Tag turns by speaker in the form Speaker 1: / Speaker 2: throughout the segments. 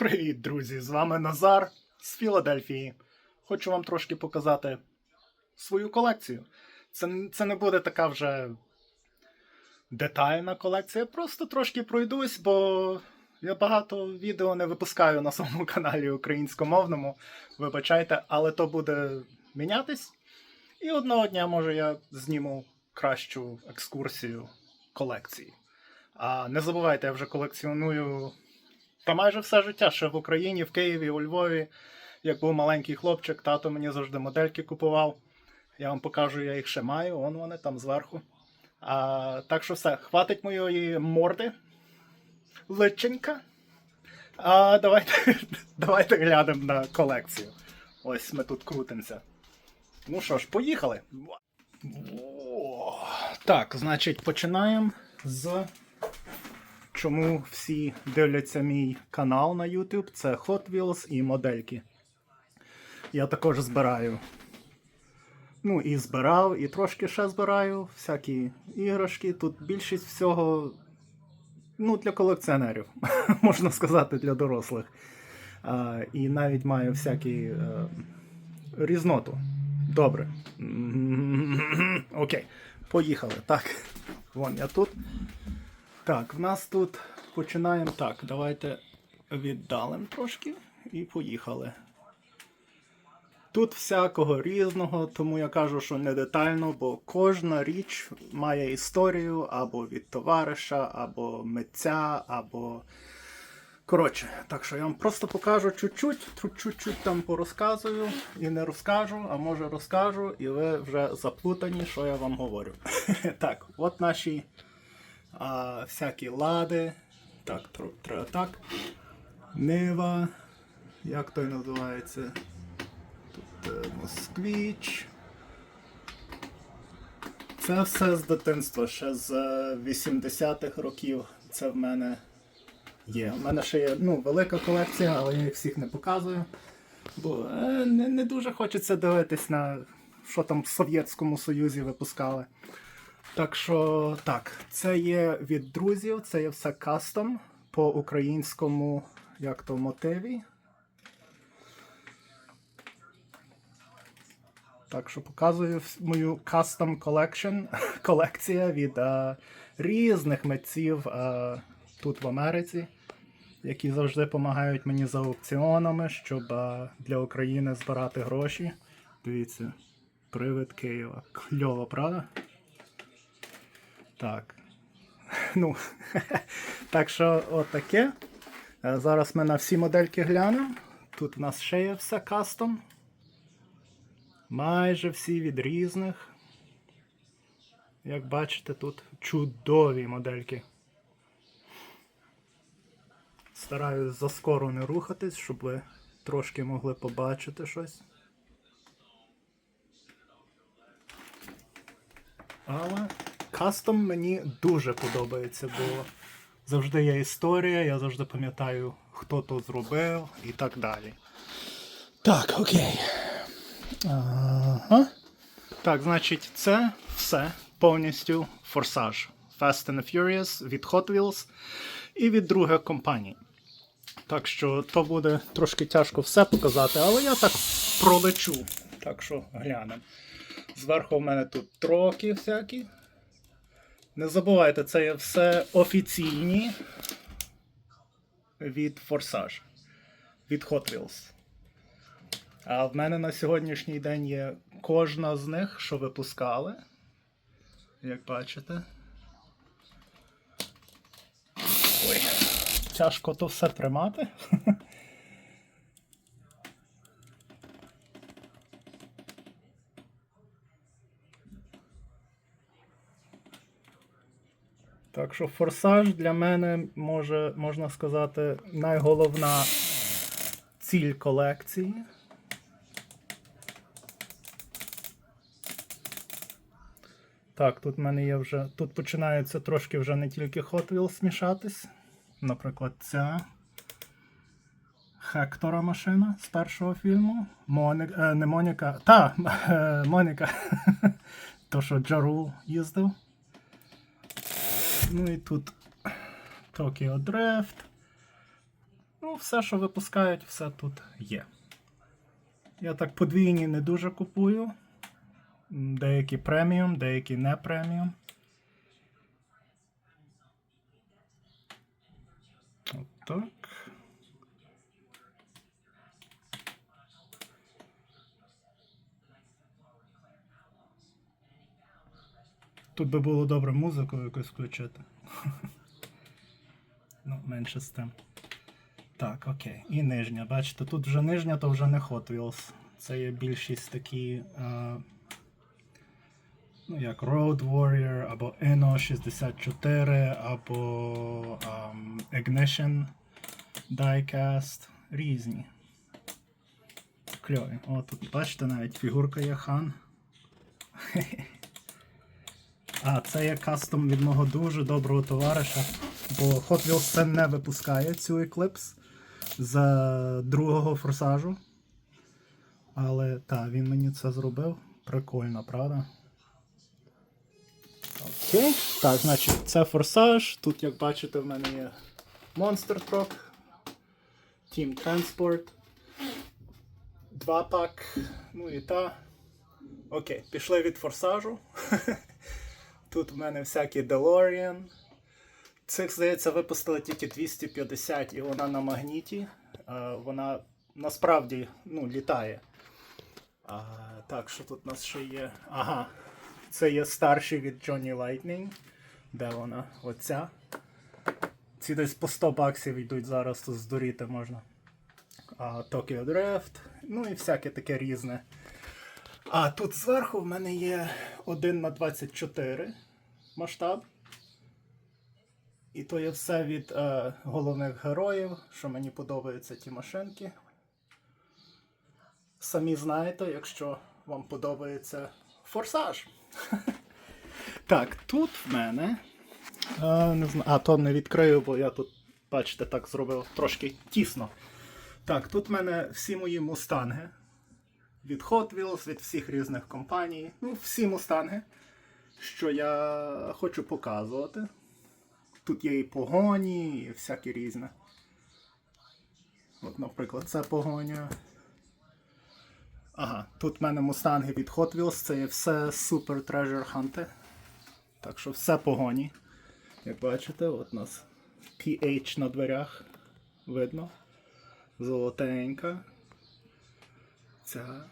Speaker 1: Привіт, друзі! З вами Назар з Філадельфії. Хочу вам трошки показати свою колекцію. Це, це не буде така вже детальна колекція, просто трошки пройдусь, бо я багато відео не випускаю на своєму каналі українськомовному. Вибачайте, але то буде мінятись. І одного дня, може, я зніму кращу екскурсію колекції. А не забувайте, я вже колекціоную та майже все життя, ще в Україні, в Києві, у Львові. Як був маленький хлопчик, тато мені завжди модельки купував. Я вам покажу, я їх ще маю, он вони там зверху. А, так що все, хватить моєї морди. Личенька. А давайте, давайте глянемо на колекцію. Ось ми тут крутимося. Ну що ж, поїхали. О, так, значить, починаємо з чому всі дивляться мій канал на YouTube. Це Hot Wheels і модельки. Я також збираю. Ну, і збирав, і трошки ще збираю всякі іграшки. Тут більшість всього ну, для колекціонерів, можна сказати, для дорослих. А, і навіть маю всякі е, різноту. Добре. Окей, поїхали. Так. Вон я тут. Так, в нас тут починаємо. Так, давайте віддалимо трошки і поїхали. Тут всякого різного, тому я кажу, що не детально, бо кожна річ має історію або від товариша, або митця, або. Коротше, так що я вам просто покажу чуть-чуть, чуть-чуть там порозказую і не розкажу, а може розкажу, і ви вже заплутані, що я вам говорю. Так, от наші а, всякі лади. Так, тр- треба так. Нива. Як той називається? Тут е, москвіч. Це все з дитинства, ще з е, 80-х років. Це в мене є. У мене ще є ну, велика колекція, але я їх всіх не показую. Бо е, не, не дуже хочеться дивитись на що там в Совєтському Союзі випускали. Так що так, це є від друзів, це є все кастом по українському, як то мотиві. Так що показую мою custom collection, колекція від е, різних митців е, тут в Америці, які завжди допомагають мені за аукціонами, щоб е, для України збирати гроші. Дивіться, привид Києва. Кльово, правда? Так. Ну, так що отаке. Е, Зараз ми на всі модельки глянемо. Тут в нас ще є все кастом. Майже всі від різних. Як бачите, тут чудові модельки. Стараюсь заскоро не рухатись, щоб ви трошки могли побачити щось. Але кастом мені дуже подобається, бо завжди є історія, я завжди пам'ятаю, хто то зробив і так далі. Так, окей. Ага. Так, значить, це все повністю форсаж. Fast and Furious від Hot Wheels і від других компаній. Так що то буде трошки тяжко все показати, але я так пролечу. Так що глянемо. Зверху в мене тут троки всякі. Не забувайте, це все офіційні від Forsage, від Hot Wheels. А в мене на сьогоднішній день є кожна з них, що випускали. Як бачите. Ой, тяжко то все тримати. Так що форсаж для мене може, можна сказати, найголовна ціль колекції. Так, тут в мене є вже. Тут починається трошки вже не тільки Hot Wheels мішатись. Наприклад, ця Хектора машина з першого фільму. Моник, е, не Моніка. Та, е, Моніка. То, що Джарул їздив. Ну і тут Tokyo Drift. Ну, все, що випускають, все тут є. Я так подвійні не дуже купую. Деякі преміум, деякі не преміум. От так. Тут би було добре музику якусь включити. Ну, менше з тим. Так, окей. І нижня. Бачите, тут вже нижня, то вже не Hot Wheels. Це є більшість такі. Е, ну, як Road Warrior, або Eno 64, або ем, Ignition Diecast. Різні. Кльові. О, тут бачите, навіть фігурка є хан. А, це є кастом від мого дуже доброго товариша. Бо Hot Wheels це не випускає цю Eclipse з другого форсажу. Але так, він мені це зробив. Прикольно, правда? Окей. Так, значить, це форсаж. Тут, як бачите, в мене є Monster Truck, Team Transport, два пак, ну і та. Окей, пішли від форсажу. Тут в мене всякі DeLorean. Цих, здається, випустили тільки 250 і вона на магніті. Е, Вона насправді ну, літає. А, так, що тут у нас ще є? Ага. Це є старші від Johnny Lightning. Де вона? Оця. Ці десь по 100 баксів йдуть зараз, тут здуріти можна. А, Tokyo Drift. Ну і всяке таке різне. А тут зверху в мене є 1 на 24 масштаб. І то є все від е, головних героїв, що мені подобаються ті машинки. Самі знаєте, якщо вам подобається форсаж. Так, тут в мене. Е, не знаю, а, то не відкрию, бо я тут, бачите, так зробив трошки тісно. Так, тут в мене всі мої мустанги. Від Hot Wheels, від всіх різних компаній. Ну, всі мустанги, що я хочу показувати. Тут є і погоні, і всякі різне. От, наприклад, це погоня. Ага, тут в мене мустанги від Hot Wheels, це є все Super Treasure Hunt. Так що все погоні. Як бачите, от у нас PH на дверях видно. Золотенька. Ця.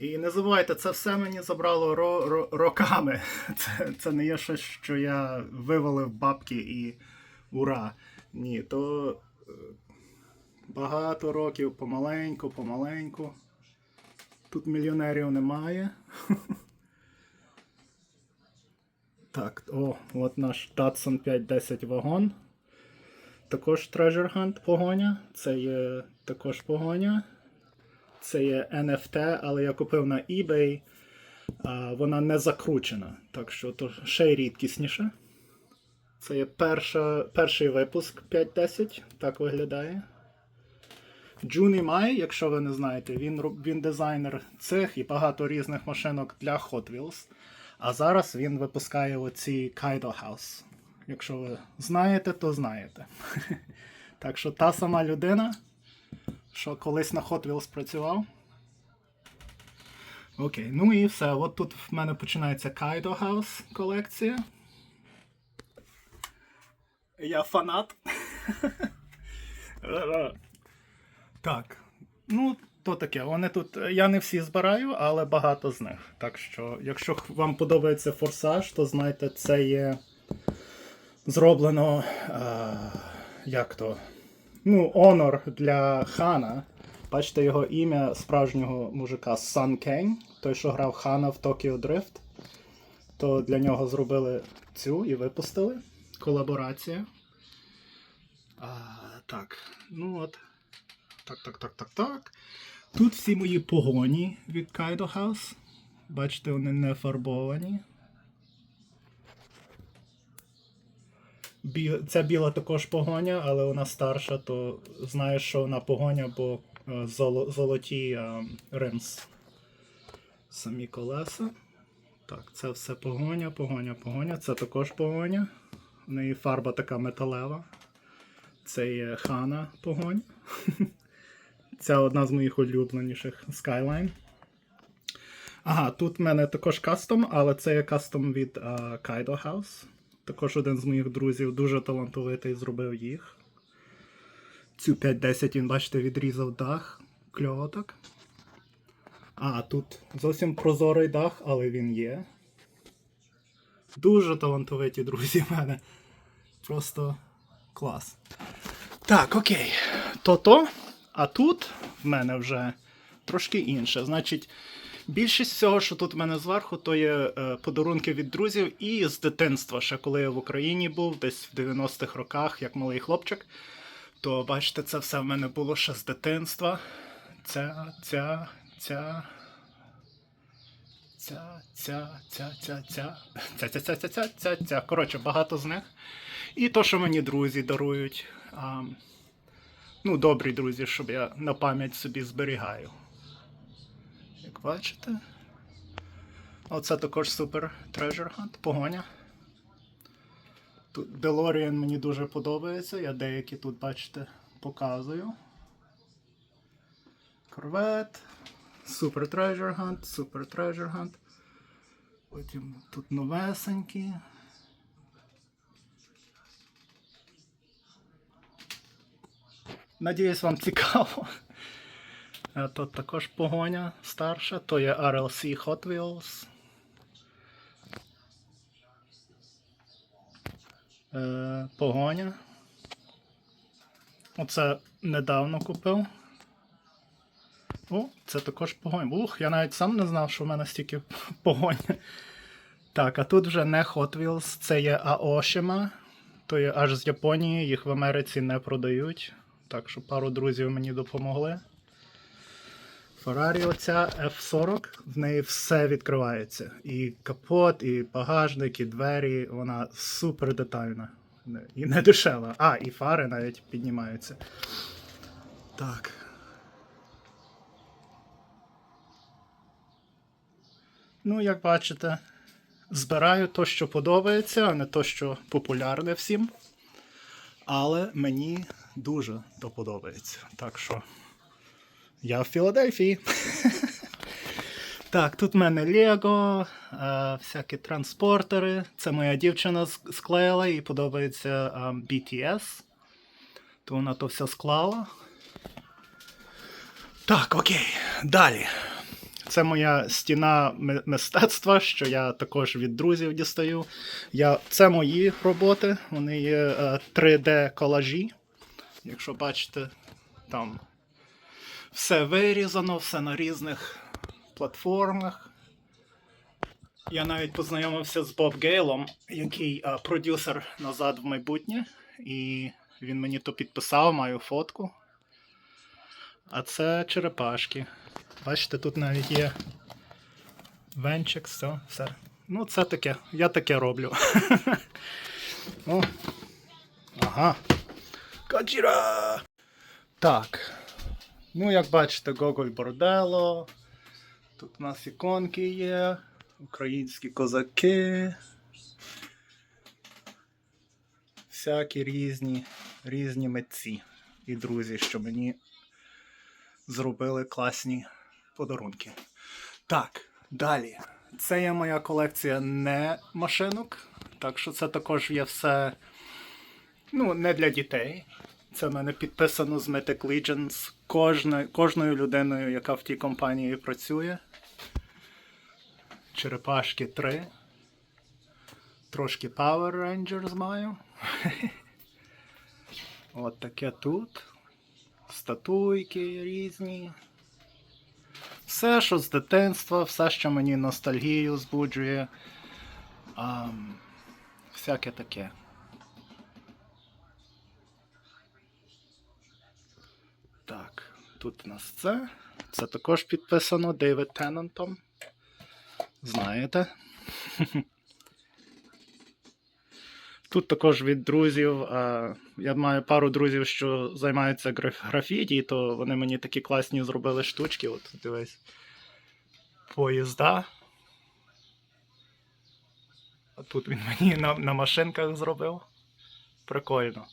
Speaker 1: І не забувайте, це все мені забрало ро- ро- роками. Це, це не є щось, що я вивалив бабки і ура. Ні, то е, багато років помаленьку, помаленьку. Тут мільйонерів немає. Так, о, от наш Datsun 510 вагон. Також Treasure Hunt погоня. Це є також погоня. Це є NFT, але я купив на eBay. А, вона не закручена. Так що то ще й рідкісніше. Це є перша, перший випуск 5.10. Так виглядає. Джуні Май, якщо ви не знаєте, він, він дизайнер цих і багато різних машинок для Hot Wheels. А зараз він випускає оці Kaido House. Якщо ви знаєте, то знаєте. Так що та сама людина, що колись на Hot Wheels працював. Окей, ну і все. От тут в мене починається Kaido House колекція. Я фанат. Так. Ну, то таке. Вони тут. Я не всі збираю, але багато з них. Так що, якщо вам подобається форсаж, то знайте, це є зроблено. А, як то? Ну, онор для Хана. Бачите його ім'я справжнього мужика Сан Кейн, той, що грав Хана в Tokyo Drift. То для нього зробили цю і випустили. Колаборація. А, так, ну от. Так, так, так, так, так. Тут всі мої погоні від Kaido House. Бачите, вони не фарбовані. Ця біла також погоня, але вона старша, то знаєш, що вона погоня, бо е, золо... золоті е, римс. Самі колеса. Так, це все погоня, погоня, погоня. Це також погоня. В неї фарба така металева. Це є Хана погонь. Це одна з моїх улюбленіших Skyline. Ага, тут в мене також кастом, але це є кастом від uh, Kaido House. Також один з моїх друзів дуже талантовитий зробив їх. Цю 510 він, бачите, відрізав дах. Кльово так. А, тут зовсім прозорий дах, але він є. Дуже талантовиті друзі в мене. Просто клас. Так, окей. То-то. А тут в мене вже трошки інше. Значить, більшість всього, що тут в мене зверху, то є е, подарунки від друзів і з дитинства, ще коли я в Україні був, десь в 90-х роках, як малий хлопчик. То бачите, це все в мене було ще з дитинства. Ця, ця, ця. Ця, ця, ця, ця, ця, ця, ця, ця, ця, ця, ця, ця. Коротше, багато з них. І то, що мені друзі дарують. А, ну, добрі друзі, щоб я на пам'ять собі зберігаю. Бачите. Оце також супер Treasure Hunt, погоня. Тут DeLorean мені дуже подобається. Я деякі тут, бачите, показую. Corvette. Super Treasure Hunt, Super Treasure Hunt. Потім тут новесенькі. Надіюсь, вам цікаво. Тут також погоня старша, то є RLC Hot Wheels. Е, Погоня. Оце недавно купив. О, це також погонь. Ух, я навіть сам не знав, що в мене стільки погонь. Так, а тут вже не Hot Wheels, це є Aoshima. То є аж з Японії, їх в Америці не продають. Так що пару друзів мені допомогли. Ferrari оця F40, в неї все відкривається. І капот, і багажник, і двері. Вона супер детальна. І не дешева. А, і фари навіть піднімаються. Так. Ну, як бачите, збираю то, що подобається, а не то, що популярне всім. Але мені дуже то подобається. Так що я в Філадельфії. Так, тут в мене Лего, е, всякі транспортери. Це моя дівчина ск- склеїла, їй подобається е, BTS. То вона то все склала. Так, окей, далі. Це моя стіна мистецтва, що я також від друзів дістаю. Я, це мої роботи, вони є е, 3D колажі. Якщо бачите, там все вирізано, все на різних платформах. Я навіть познайомився з Боб Гейлом, який е, продюсер назад в майбутнє, і він мені то підписав, маю фотку. А це черепашки. Бачите, тут навіть є венчик, все, все. Ну, це таке. Я таке роблю. О. Ага. Каджіра! Так. Ну, як бачите, Гоголь Бордело. Тут у нас іконки є. Українські козаки. Всякі різні, різні митці і друзі, що мені зробили класні подарунки. Так, далі. Це є моя колекція не машинок. Так що це також є все ну, не для дітей. Це в мене підписано з Mythic Legends кожною, кожною людиною, яка в тій компанії працює. Черепашки 3. Трошки Power Rangers маю. От таке тут. Статуйки різні. Все, що з дитинства, все, що мені ностальгію збуджує. Ам, всяке таке. Так, тут у нас це. Це також підписано Дейвід Теннантом. Знаєте. Тут також від друзів. Я маю пару друзів, що займаються графіті, то вони мені такі класні зробили штучки. От дивись. Поїзда. А тут він мені на, на машинках зробив. Прикольно.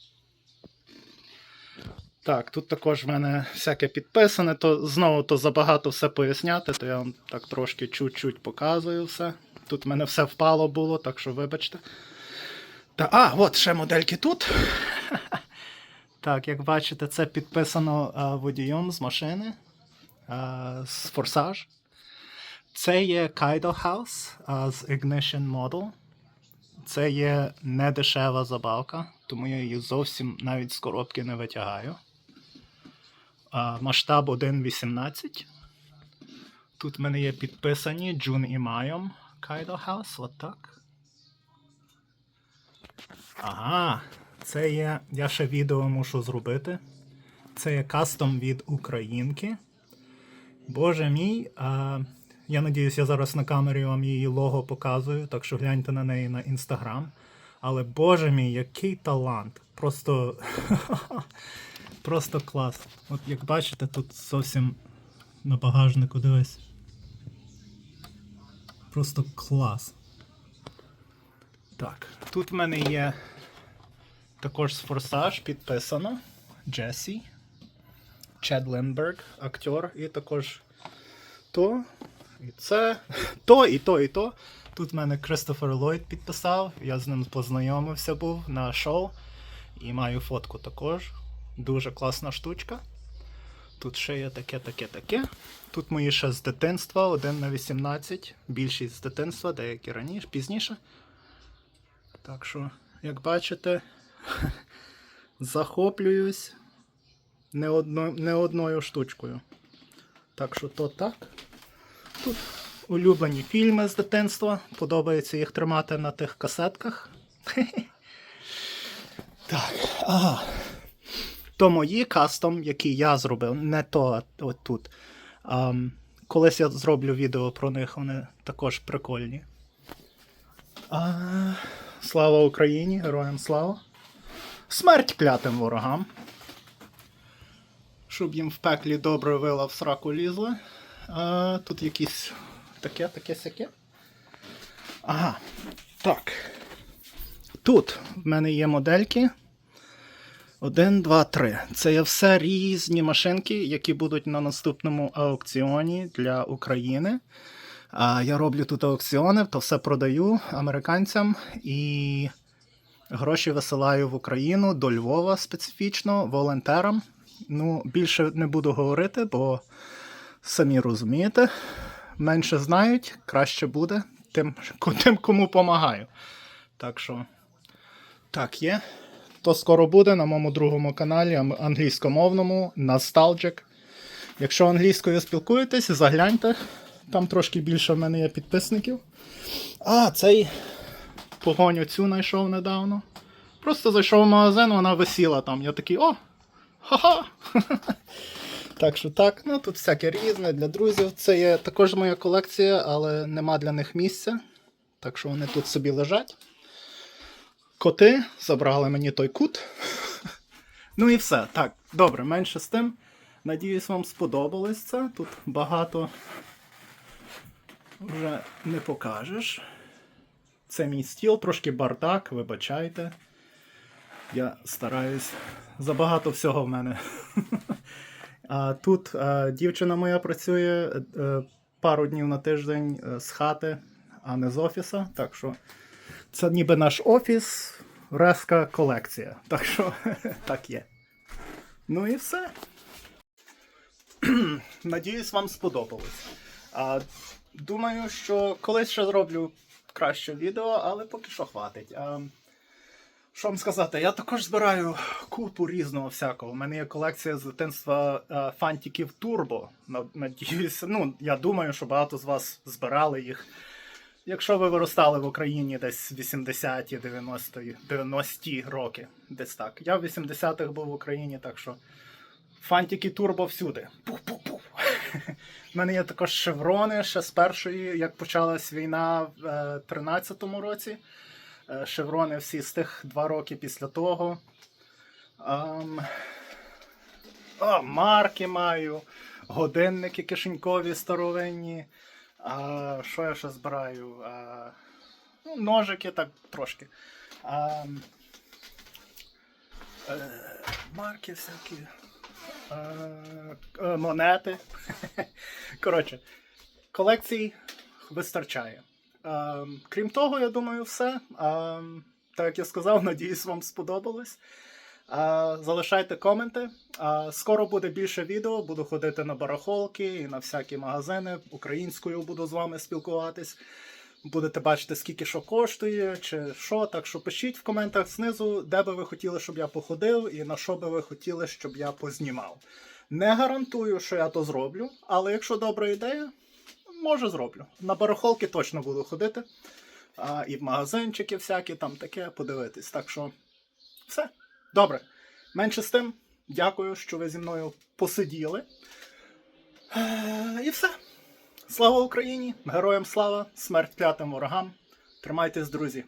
Speaker 1: Так, тут також в мене всяке підписане, то знову то забагато все поясняти, то я вам так трошки чуть-чуть показую все. Тут в мене все впало було, так що вибачте. Та, а, от ще модельки тут. Так, як бачите, це підписано а, водієм з машини а, з Форсаж. Це є Kaido House а, з Ignition Model. Це є недешева забавка, тому я її зовсім навіть з коробки не витягаю. Масштаб 1.18. Тут в мене є підписані Джун і Майом Kaido House, от так. Ага, це є. Я ще відео мушу зробити. Це є кастом від Українки. Боже мій. А, я надіюсь, я зараз на камері вам її лого показую, так що гляньте на неї на інстаграм. Але боже мій, який талант! Просто. Просто клас. От як бачите, тут зовсім на багажнику дивись. Просто клас. Так, тут в мене є також з форсаж підписано. Джесі. Чед Лінберг, актер, і також то, і це, то, і то, і то. Тут в мене Кристофер Ллойд підписав, я з ним познайомився був на шоу. І маю фотку також. Дуже класна штучка. Тут ще є таке, таке, таке. Тут мої ще з дитинства, 1 на 18. Більшість з дитинства, деякі раніше, пізніше. Так що, як бачите, захоплююсь не, одно, не одною штучкою. Так що то так. Тут улюблені фільми з дитинства. Подобається їх тримати на тих касетках. Так, ага. То мої кастом, які я зробив, не то от тут. Ам, колись я зроблю відео про них, вони також прикольні. А, слава Україні, героям слава. Смерть клятим ворогам. Щоб їм в пеклі добре вила в сраку лізли. А, тут якісь таке, таке сяке. Ага. Так. Тут в мене є модельки. Один, два, три. Це є все різні машинки, які будуть на наступному аукціоні для України. Я роблю тут аукціони, то все продаю американцям і гроші висилаю в Україну до Львова специфічно, волонтерам. Ну, більше не буду говорити, бо самі розумієте, менше знають, краще буде тим, тим кому допомагаю. Так що, так є. То скоро буде на моєму другому каналі англійськомовному Nostalgic. Якщо англійською спілкуєтесь, загляньте. Там трошки більше в мене є підписників. А, цей погоню цю знайшов недавно. Просто зайшов в магазин, вона висіла там. Я такий, о! Ха-ха! Так що так, ну тут всяке різне для друзів. Це є також моя колекція, але нема для них місця. Так що вони тут собі лежать. Коти забрали мені той кут. Ну і все. Так, добре, менше з тим. Надіюсь, вам сподобалось це. Тут багато вже не покажеш. Це мій стіл, трошки бардак, вибачайте. Я стараюсь. Забагато всього в мене. А тут е, дівчина моя працює е, пару днів на тиждень е, з хати, а не з офіса. Так що це ніби наш офіс, резка колекція. Так що так є. Ну і все. Надіюсь, вам сподобалось. Думаю, що колись ще зроблю краще відео, але поки що хватить. А, що вам сказати, я також збираю купу різного всякого. У мене є колекція з дитинства фантиків Турбо. Надіюсь, ну, я думаю, що багато з вас збирали їх. Якщо ви виростали в Україні десь 80-ті, 90-ті 90-ті роки, десь так. Я в 80-х був в Україні, так що фантики турбо всюди. Пух-пух-пух. У мене є також шеврони ще з першої, як почалась війна в е, 13-му році. Е, Шеврони всі з тих два роки після того. Ам, О, марки маю, годинники кишенькові старовинні. А, що я ще збираю? А, ну, ножики так трошки. А, е, марки всякі. Е, е, монети. Коротше, колекцій вистачає. Е, крім того, я думаю, все. Е, так як я сказав, надіюсь, вам сподобалось. Залишайте коменти. Скоро буде більше відео, буду ходити на барахолки і на всякі магазини. Українською буду з вами спілкуватись. Будете бачити, скільки що коштує, чи що. Так що пишіть в коментах знизу, де би ви хотіли, щоб я походив, і на що би ви хотіли, щоб я познімав. Не гарантую, що я то зроблю, але якщо добра ідея, може зроблю. На барахолки точно буду ходити. А, і в магазинчики всякі, там таке, подивитись. Так що все. Добре. Менше з тим, дякую, що ви зі мною посиділи. Е, І все. Слава Україні! Героям слава! Смерть клятим ворогам! Тримайтесь, друзі!